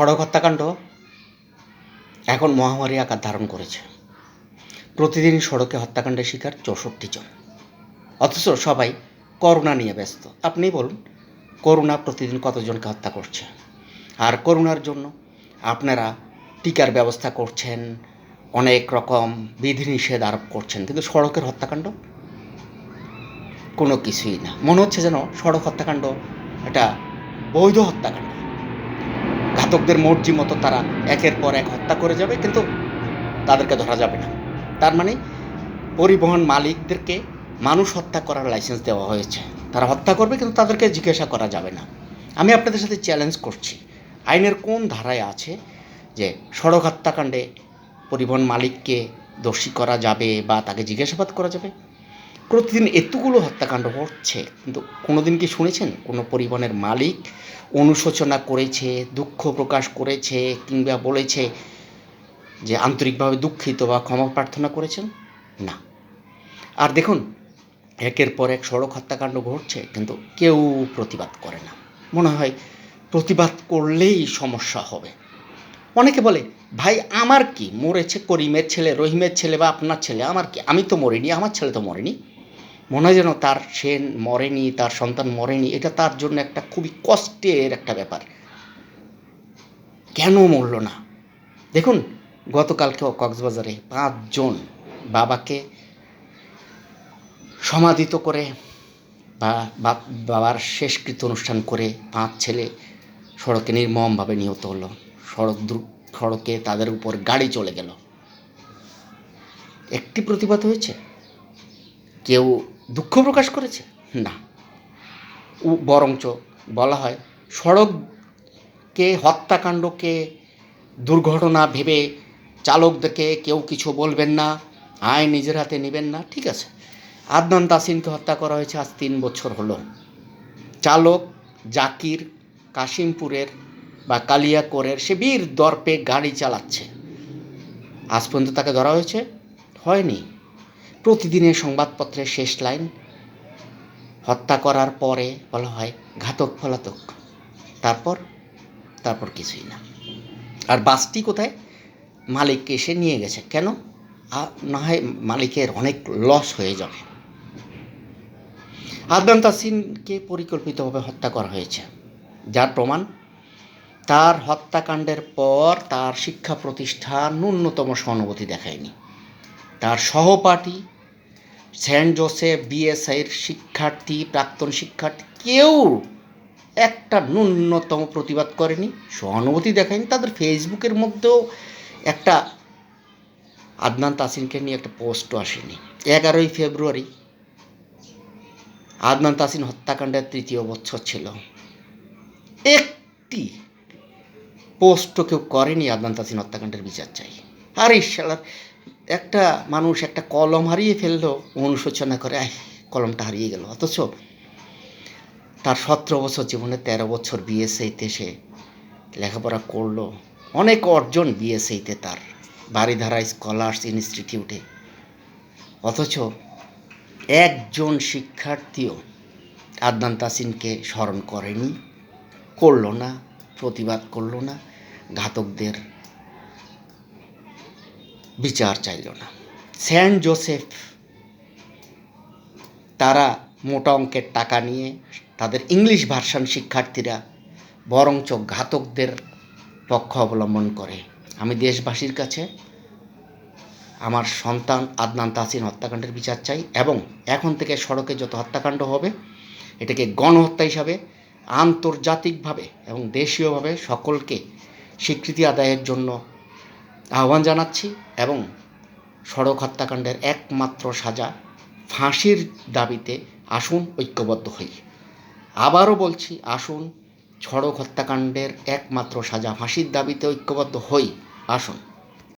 সড়ক হত্যাকাণ্ড এখন মহামারী আকার ধারণ করেছে। প্রতিদিন সড়কে হত্যাকাণ্ডের শিকার চৌষট্টি জন। অথচ সবাই করোনা নিয়ে ব্যস্ত। আপনি বলুন করোনা প্রতিদিন কতজনকে হত্যা করছে? আর করোনার জন্য আপনারা টিকার ব্যবস্থা করছেন, অনেক রকম বিধিনিষেধ আরোপ করছেন, কিন্তু সড়কের হত্যাকাণ্ড? কোনো কিছুই না। মনে হচ্ছে যেন সড়ক হত্যাকাণ্ড এটা বৈধ হত্যাকাণ্ড। ঘাতকদের মর্জি মতো তারা একের পর এক হত্যা করে যাবে, কিন্তু তাদেরকে ধরা যাবে না। তার মানে পরিবহন মালিকদেরকে মানুষ হত্যা করার লাইসেন্স দেওয়া হয়েছে। তারা হত্যা করবে, কিন্তু তাদেরকে জিজ্ঞাসা করা যাবে না। আমি আপনাদের সাথে চ্যালেঞ্জ করছি। আইনের কোন ধারায় আছে যে সড়ক হত্যাকাণ্ডে পরিবহন মালিককে দোষী করা যাবে বা তাকে জিজ্ঞাসাবাদ করা যাবে? প্রতিদিন এতগুলো হত্যাকাণ্ড ঘটছে। কিন্তু কোনোদিন কি শুনেছেন? কোনো পরিবহনের মালিক অনুশোচনা করেছে, দুঃখ প্রকাশ করেছে কিংবা বলেছে যে আন্তরিকভাবে দুঃখিত বা ক্ষমা প্রার্থনা করেছেন? না। আর দেখুন, একের পর এক সড়ক হত্যাকাণ্ড ঘটছে, কিন্তু কেউ প্রতিবাদ করে না। মনে হয় প্রতিবাদ করলেই সমস্যা হবে। অনেকে বলে, ভাই, আমার কি? মরেছে করিমের ছেলে, রহিমের ছেলে বা আপনার ছেলে, আমার কি? আমি তো মরিনি, আমার ছেলে তো মরেনি। মনে হয় যেন তার সে মরেনি, তার সন্তান মরেনি, এটা তার জন্য একটা খুবই কষ্টের একটা ব্যাপার। কেন মরল না? দেখুন, গতকালকে কক্সবাজারে পাঁচজন বাবাকে সমাধিত করে বা বাবার শেষকৃত অনুষ্ঠান করে পাঁচ ছেলে সড়কে নির্মমভাবে নিহত হলো। সড়ক সড়কে তাদের উপর গাড়ি চলে গেল। একটি প্রতিবাদ হয়েছে? কেউ দুঃখ প্রকাশ করেছে? না। বরঞ্চ বলা হয় সড়ককে হত্যাকাণ্ডকে দুর্ঘটনা ভেবে চালকদেরকে কেউ কিছু বলবেন না, আয় নিজের হাতে নেবেন না, ঠিক আছে। আদনান তাসিনকে হত্যা করা হয়েছে আজ তিন বছর হলো। চালক জাকির কাশিমপুরের বা কালিয়াকোরের সে বীর দর্পে গাড়ি চালাচ্ছে। আজ পর্যন্ত তাকে ধরা হয়েছে? হয়নি। প্রতিদিনের সংবাদপত্রের শেষ লাইন, হত্যা করার পরে বলা হয় ঘাতক ফলাতক। তারপর তারপর কিছুই না। আর বাসটি কোথায়? মালিক এসে নিয়ে গেছে। কেন? না হয় মালিকের অনেক লস হয়ে যাবে। আদনান তাসিনকে পরিকল্পিতভাবে হত্যা করা হয়েছে। যার প্রমাণ, তার হত্যাকাণ্ডের পর তার শিক্ষা প্রতিষ্ঠান ন্যূনতম সহানুভূতি দেখায়নি। তার সহপাঠী, সেন্ট জোসেফ বিএসআইয়ের শিক্ষার্থী, প্রাক্তন শিক্ষার্থী, কেউ একটা ন্যূনতম প্রতিবাদ করেনি, সহানুভূতি দেখায়নি, তাদের ফেসবুকের মধ্যেও একটা আদনান তাসিনকে নিয়ে একটা পোস্টও আসেনি। এগারোই ফেব্রুয়ারি আদনান তাসিন হত্যাকাণ্ডের তৃতীয় বছর ছিল। একটি পোস্টও কেউ করেনি আদনান তাসিন হত্যাকাণ্ডের বিচার চাই। আর ইশালার একটা মানুষ একটা কলম হারিয়ে ফেলল, অনুশোচনা করে আয় কলমটা হারিয়ে গেল। অথচ তার সতেরো বছর জীবনে তেরো বছর বিএসএইতে সে লেখাপড়া করল। অনেক অর্জন বিএসএইতে তার। বাড়িধারা স্কলার্স ইনস্টিটিউটে। অথচ একজন শিক্ষার্থীও আদনান তাসিনকে স্মরণ করেনি, করল না, প্রতিবাদ করল না। ঘাতকদের বিচার চাইল না। সেন্ট জোসেফ তারা মোটা অঙ্কের টাকা নিয়ে তাদের ইংলিশ ভার্সান শিক্ষার্থীরা বরঞ্চ ঘাতকদের পক্ষ অবলম্বন করে। আমি দেশবাসীর কাছে আমার সন্তান আদনান তাসিন হত্যাকাণ্ডের বিচার চাই এবং এখন থেকে সড়কে যত হত্যাকাণ্ড হবে, এটাকে গণহত্যা হিসাবে, আন্তর্জাতিকভাবে এবং দেশীয়ভাবে সকলকে স্বীকৃতি আদায়ের জন্য আহ্বান জানাচ্ছি এবং সড়ক হত্যাকাণ্ডের একমাত্র সাজা ফাঁসির দাবিতে আসুন ঐক্যবদ্ধ হই। আবারও বলছি, আসুন, সড়ক হত্যাকাণ্ডের একমাত্র সাজা ফাঁসির দাবিতে ঐক্যবদ্ধ হই, আসুন।